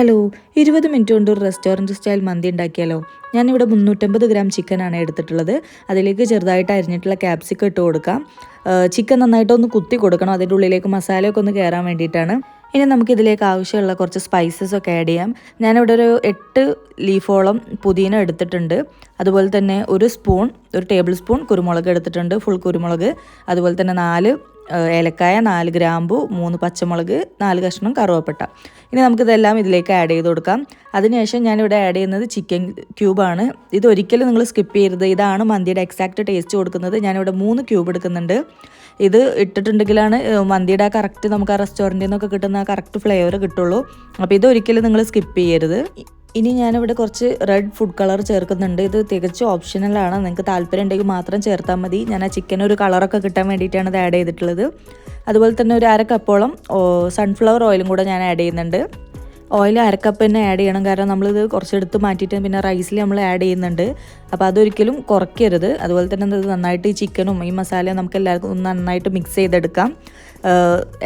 Hello ഇരുപത് minute കൊണ്ട് ഒരു റെസ്റ്റോറന്റ് സ്റ്റൈൽ മന്തി ഉണ്ടാക്കിയാലോ? ഞാനിവിടെ മുന്നൂറ്റമ്പത് ഗ്രാം ചിക്കനാണ് എടുത്തിട്ടുള്ളത്. അതിലേക്ക് ചെറുതായിട്ട് അരിഞ്ഞിട്ടുള്ള ക്യാപ്സിക്കം ഇട്ട് കൊടുക്കാം. ചിക്കൻ നന്നായിട്ടൊന്ന് കുത്തി കൊടുക്കണം. അതിന്റെ ഉള്ളിലേക്ക് മസാലയൊക്കെ ഒന്ന് കയറാൻ വേണ്ടിയിട്ടാണ്. ഇനി നമുക്ക് ഇതിലേക്ക് ആവശ്യമുള്ള കുറച്ച് സ്പൈസസ് ഒക്കെ ആഡ് ചെയ്യാം. ഞാനിവിടെ ഒരു എട്ട് ലീഫോളം പുതിന എടുത്തിട്ടുണ്ട്. അതുപോലെ തന്നെ ഒരു സ്പൂൺ ഒരു ടേബിൾ സ്പൂൺ കുരുമുളക് എടുത്തിട്ടുണ്ട്. ഫുൾ കുരുമുളക്. അതുപോലെ തന്നെ നാല് ഏലക്കായ നാല് ഗ്രാമ്പു മൂന്ന് പച്ചമുളക് നാല് കഷ്ണം കറുവപ്പട്ട. ഇനി നമുക്കിതെല്ലാം ഇതിലേക്ക് ആഡ് ചെയ്ത് കൊടുക്കാം. അതിനുശേഷം ഞാനിവിടെ ആഡ് ചെയ്യുന്നത് ചിക്കൻ ക്യൂബാണ് ഇത് ഒരിക്കലും നിങ്ങൾ സ്കിപ്പ് ചെയ്യരുത്. ഇതാണ് മന്തിയുടെ എക്സാക്റ്റ് ടേസ്റ്റ് കൊടുക്കുന്നത്. ഞാനിവിടെ മൂന്ന് ക്യൂബ് എടുക്കുന്നുണ്ട്. ഇത് ഇട്ടിട്ടുണ്ടെങ്കിലാണ് മന്തിയുടെ ആ കറക്റ്റ് നമുക്ക് ആ റെസ്റ്റോറന്റിൽ നിന്നൊക്കെ കിട്ടുന്ന ആ കറക്റ്റ് ഫ്ലേവർ കിട്ടുള്ളൂ. അപ്പോൾ ഇത് ഒരിക്കലും നിങ്ങൾ സ്കിപ്പ് ചെയ്യരുത്. ഇനി ഞാനിവിടെ കുറച്ച് റെഡ് ഫുഡ് കളർ ചേർക്കുന്നുണ്ട്. ഇത് തികച്ചും ഓപ്ഷണലാണ് നിങ്ങൾക്ക് താല്പര്യം ഉണ്ടെങ്കിൽ മാത്രം ചേർത്താൽ മതി. ഞാൻ ആ ചിക്കൻ ഒരു കളറൊക്കെ കിട്ടാൻ വേണ്ടിയിട്ടാണ് ഇത് ആഡ് ചെയ്തിട്ടുള്ളത്. അതുപോലെ തന്നെ ഒരു അര കപ്പോളം സൺഫ്ലവർ ഓയിലും കൂടെ ഞാൻ ആഡ് ചെയ്യുന്നുണ്ട്. ഓയിൽ അരക്കപ്പ് തന്നെ ആഡ് ചെയ്യണം. കാരണം നമ്മളിത് കുറച്ചെടുത്ത് മാറ്റിയിട്ട് പിന്നെ റൈസിൽ നമ്മൾ ആഡ് ചെയ്യുന്നുണ്ട്. അപ്പോൾ അതൊരിക്കലും കുറയ്ക്കരുത്. അതുപോലെ തന്നെ ഇത് നന്നായിട്ട് ഈ ചിക്കനും ഈ മസാലയും നമുക്ക് എല്ലാവർക്കും ഒന്ന് നന്നായിട്ട് മിക്സ് ചെയ്തെടുക്കാം.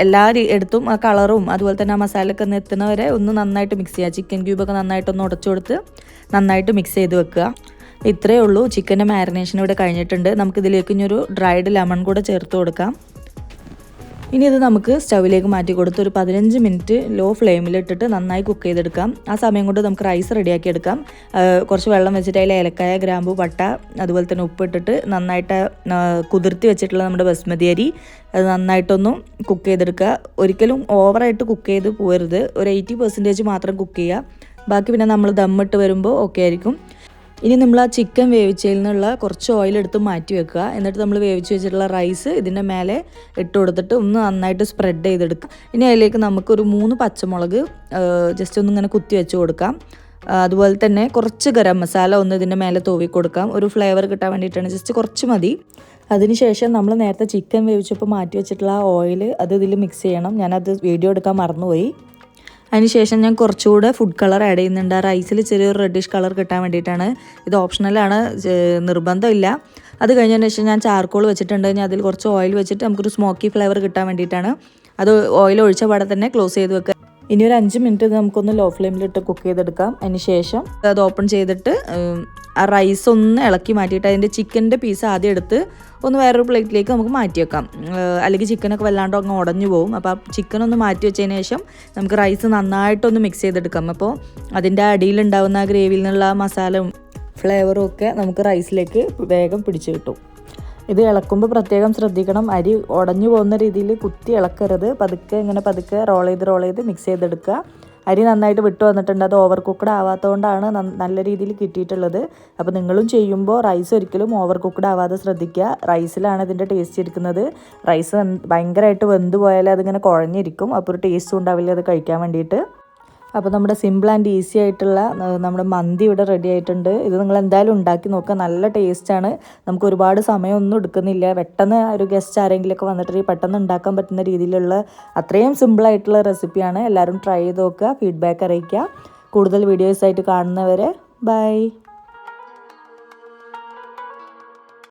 എല്ലാ എടുത്തും ആ കളറും അതുപോലെ തന്നെ ആ മസാലയൊക്കെ ഒന്ന് എത്തുന്നവരെ ഒന്ന് നന്നായിട്ട് മിക്സ് ചെയ്യുക. ചിക്കൻ ക്യൂബൊക്കെ നന്നായിട്ടൊന്ന് ഉടച്ചു കൊടുത്ത് നന്നായിട്ട് മിക്സ് ചെയ്ത് വെക്കുക. ഇത്രയേ ഉള്ളൂ. ചിക്കന്റെ മാരിനേഷൻ ഇവിടെ കഴിഞ്ഞിട്ടുണ്ട്. നമുക്കിതിലേക്ക് ഇനി ഒരു ഡ്രൈഡ് ലെമൺ കൂടെ ചേർത്ത് കൊടുക്കാം. ഇനി ഇത് നമുക്ക് സ്റ്റൗവിലേക്ക് മാറ്റി കൊടുത്ത് ഒരു പതിനഞ്ച് മിനിറ്റ് ലോ ഫ്ലെയിമിൽ ഇട്ടിട്ട് നന്നായി കുക്ക് ചെയ്തെടുക്കാം. ആ സമയം കൊണ്ട് നമുക്ക് റൈസ് റെഡിയാക്കി എടുക്കാം. കുറച്ച് വെള്ളം വെച്ചിട്ട് അതിൽ ഏലക്കായ ഗ്രാമ്പു പട്ട അതുപോലെ തന്നെ ഉപ്പിട്ടിട്ട് നന്നായിട്ട് കുതിർത്തി വെച്ചിട്ടുള്ള നമ്മുടെ ബസ്മതി അരി അത് നന്നായിട്ടൊന്നും കുക്ക് ചെയ്തെടുക്കുക. ഒരിക്കലും ഓവറായിട്ട് കുക്ക് ചെയ്ത് പോരുത്. ഒരു എയ്റ്റി പെർസെന്റേജ് മാത്രം കുക്ക് ചെയ്യുക. ബാക്കി പിന്നെ നമ്മൾ ദമ്മിട്ട് വരുമ്പോൾ ഓക്കെ ആയിരിക്കും. ഇനി നമ്മൾ ആ ചിക്കൻ വേവിച്ചതിൽ നിന്നുള്ള കുറച്ച് ഓയിൽ എടുത്ത് മാറ്റി വെക്കുക. എന്നിട്ട് നമ്മൾ വേവിച്ച് വെച്ചിട്ടുള്ള റൈസ് ഇതിന്റെ മേലെ ഇട്ട് കൊടുത്തിട്ട് ഒന്ന് നന്നായിട്ട് സ്പ്രെഡ് ചെയ്തെടുക്കുക. ഇനി അതിലേക്ക് നമുക്കൊരു മൂന്ന് പച്ചമുളക് ജസ്റ്റ് ഒന്ന് ഇങ്ങനെ കുത്തി വെച്ച് കൊടുക്കാം. അതുപോലെ തന്നെ കുറച്ച് ഗരം മസാല ഒന്ന് ഇതിന്റെ മേലെ തൂവി കൊടുക്കാം. ഒരു ഫ്ലേവർ കിട്ടാൻ വേണ്ടിയിട്ടാണ്. ജസ്റ്റ് കുറച്ച് മതി. അതിനുശേഷം നമ്മൾ നേരത്തെ ചിക്കൻ വേവിച്ചപ്പോൾ മാറ്റി വെച്ചിട്ടുള്ള ആ ഓയിൽ അത് ഇതിൽ മിക്സ് ചെയ്യണം. ഞാനത് വീഡിയോ എടുക്കാൻ മറന്നുപോയി. അതിനുശേഷം ഞാൻ കുറച്ചുകൂടെ ഫുഡ് കളർ ആഡ് ചെയ്യുന്നുണ്ട്. ആ റൈസിൽ ചെറിയൊരു റെഡിഷ് കളർ കിട്ടാൻ വേണ്ടിയിട്ടാണ്. ഇത് ഓപ്ഷണലാണ് നിർബന്ധമില്ല. അത് കഴിഞ്ഞതിന് ശേഷം ഞാൻ ചാർക്കോൾ വെച്ചിട്ടുണ്ട്. ഞാൻ അതിൽ കുറച്ച് ഓയിൽ വെച്ചിട്ട് നമുക്കൊരു സ്മോക്കി ഫ്ലേവർ കിട്ടാൻ വേണ്ടിയിട്ടാണ്. അത് ഓയിൽ ഒഴിച്ച പാടെ തന്നെ ക്ലോസ് ചെയ്ത് വെക്കുക. ഇനി ഒരു അഞ്ച് മിനിറ്റ് ഇത് നമുക്കൊന്ന് ലോ ഫ്ലെയിമിലിട്ട് കുക്ക് ചെയ്തെടുക്കാം. അതിന് ശേഷം അത് ഓപ്പൺ ചെയ്തിട്ട് ആ റൈസ് ഒന്ന് ഇളക്കി മാറ്റിയിട്ട് അതിന്റെ ചിക്കന്റെ പീസ് ആദ്യം എടുത്ത് ഒന്ന് വേറൊരു പ്ലേറ്റിലേക്ക് നമുക്ക് മാറ്റി വെക്കാം. അല്ലെങ്കിൽ ചിക്കനൊക്കെ വല്ലാണ്ട് അങ്ങ് ഉടഞ്ഞു പോകും അപ്പോൾ ആ ചിക്കൻ ഒന്ന് മാറ്റി വെച്ചതിന് ശേഷം നമുക്ക് റൈസ് നന്നായിട്ടൊന്ന് മിക്സ് ചെയ്തെടുക്കാം. അപ്പോൾ അതിന്റെ അടിയിലുണ്ടാവുന്ന ഗ്രേവിയിൽ നിന്നുള്ള മസാലയും ഫ്ലേവറും ഒക്കെ നമുക്ക് റൈസിലേക്ക് വേഗം പിടിച്ചു കിട്ടും. ഇത് ഇളക്കുമ്പോൾ പ്രത്യേകം ശ്രദ്ധിക്കണം. അരി ഉടഞ്ഞു പോകുന്ന രീതിയിൽ കുത്തി ഇളക്കരുത്. പതുക്കെ ഇങ്ങനെ പതുക്കെ റോൾ ചെയ്ത് റോൾ ചെയ്ത് മിക്സ് ചെയ്തെടുക്കുക. അരി നന്നായിട്ട് വിട്ടു വന്നിട്ടുണ്ട്. അത് ഓവർ കുക്ക്ഡ് ആവാത്തതുകൊണ്ടാണ് നല്ല രീതിയിൽ കിട്ടിയിട്ടുള്ളത്. അപ്പോൾ നിങ്ങളും ചെയ്യുമ്പോൾ റൈസ് ഒരിക്കലും ഓവർ കുക്ക്ഡ് ആവാതെ ശ്രദ്ധിക്കുക. റൈസിലാണ് ഇതിന്റെ ടേസ്റ്റ് ഇരിക്കുന്നത്. റൈസ് ഭയങ്കരമായിട്ട് വെന്ത് പോയാൽ അതിങ്ങനെ കുഴഞ്ഞിരിക്കും. അപ്പോൾ ഒരു ടേസ്റ്റും ഉണ്ടാവില്ല അത് കഴിക്കാൻ വേണ്ടിയിട്ട്. അപ്പോൾ നമ്മുടെ സിമ്പിൾ ആൻഡ് ഈസി ആയിട്ടുള്ള നമ്മുടെ മന്തി ഇവിടെ റെഡി ആയിട്ടുണ്ട്. ഇത് നിങ്ങൾ എന്തായാലും ഉണ്ടാക്കി നോക്കുക. നല്ല ടേസ്റ്റാണ് നമുക്ക് ഒരുപാട് സമയമൊന്നും എടുക്കുന്നില്ല. പെട്ടെന്ന് ഒരു ഗസ്റ്റ് ആരെങ്കിലുമൊക്കെ വന്നിട്ട് പെട്ടെന്ന് ഉണ്ടാക്കാൻ പറ്റുന്ന രീതിയിലുള്ള അത്രയും സിമ്പിളായിട്ടുള്ള റെസിപ്പിയാണ് എല്ലാവരും ട്രൈ ചെയ്ത് നോക്കുക. ഫീഡ്ബാക്ക് അറിയിക്കുക. കൂടുതൽ വീഡിയോസായിട്ട് കാണുന്നവരെ ബൈ